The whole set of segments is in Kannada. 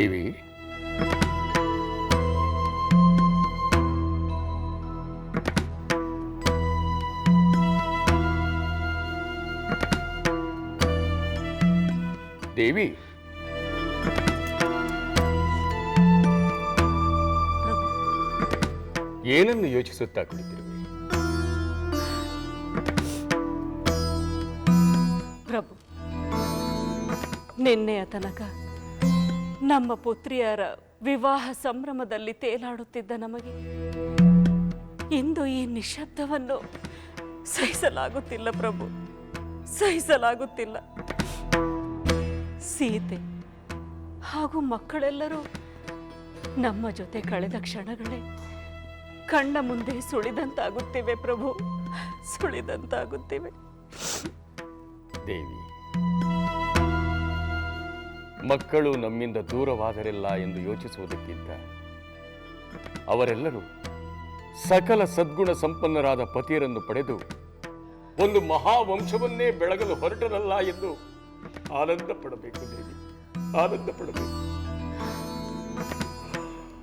దేవి దేవి ಏನನ್ನು ಯೋಚಿಸುತ್ತಾ ಕುಳಿತಿರುವೆ ಪ್ರಭು ನಿನ್ನೆಯ ತನಕ ನಮ್ಮ ಪುತ್ರಿಯರ ವಿವಾಹ ಸಂಭ್ರಮದಲ್ಲಿ ತೇಲಾಡುತ್ತಿದ್ದ ನಮಗೆ ಇಂದು ಈ ನಿಶಬ್ದವನ್ನು ಸಹಿಸಲಾಗುತ್ತಿಲ್ಲ ಪ್ರಭು. ಸಹಿಸಲಾಗುತ್ತಿಲ್ಲ. ಸೀತೆ ಹಾಗೂ ಮಕ್ಕಳೆಲ್ಲರೂ ನಮ್ಮ ಜೊತೆ ಕಳೆದ ಕ್ಷಣಗಳೇ ಕಣ್ಣ ಮುಂದೆ ಸುಳಿದಂತಾಗುತ್ತಿವೆ ಪ್ರಭು. ಸುಳಿದಂತಾಗುತ್ತಿವೆ. ದೇವಿ ಮಕ್ಕಳು ನಮ್ಮಿಂದ ದೂರವಾದರಿಲ್ಲ ಎಂದು ಯೋಚಿಸುವುದಕ್ಕಿಂತ ಅವರೆಲ್ಲರೂ ಸಕಲ ಸದ್ಗುಣ ಸಂಪನ್ನರಾದ ಪತಿಯರನ್ನು ಪಡೆದು ಒಂದು ಮಹಾವಂಶವನ್ನೇ ಬೆಳಗಲು ಹೊರಟರಲ್ಲ ಎಂದು ಆನಂದ ಪಡಬೇಕು ದೇವಿ ಆನಂದ ಪಡಬೇಕು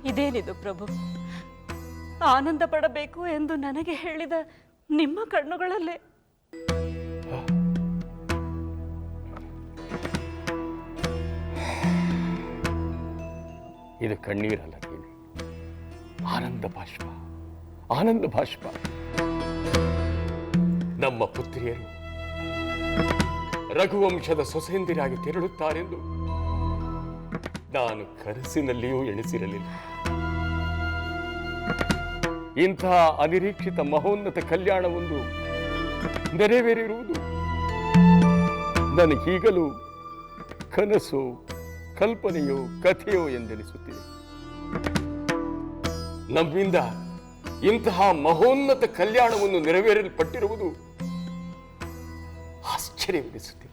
ಇದೇನಿದು ಪ್ರಭು? ಆನಂದ ಪಡಬೇಕು ಎಂದು ನನಗೆ ಹೇಳಿದ ನಿಮ್ಮ ಕಣ್ಣುಗಳಲ್ಲೇ. ಇದು ಕಣ್ಣೀರಲ್ಲ ಲಕ್ಷ್ಮಿ ಆನಂದ ಭಾಷ್ಪ ಆನಂದ ಭಾಷ್ಪ ನಮ್ಮ ಪುತ್ರಿಯರು ರಘುವಂಶದ ಸೊಸೆಯಂದಿರಾಗಿ ತೆರಳುತ್ತಾರೆಂದು ನಾನು ಕನಸಿನಲ್ಲಿಯೂ ಎಣಿಸಿರಲಿಲ್ಲ. ಇಂತಹ ಅನಿರೀಕ್ಷಿತ ಮಹೋನ್ನತ ಕಲ್ಯಾಣವೊಂದು ನೆರವೇರಿರುವುದು ನನಗೀಗಲೂ ಕನಸು ಕಲ್ಪನೆಯೋ ಕಥೆಯೋ ಎಂದೆನಿಸುತ್ತಿದೆ. ನಮ್ಮಿಂದ ಇಂತಹ ಮಹೋನ್ನತ ಕಲ್ಯಾಣವನ್ನು ನೆರವೇರಲ್ಪಟ್ಟಿರುವುದು ಆಶ್ಚರ್ಯವೆನಿಸುತ್ತಿದೆ.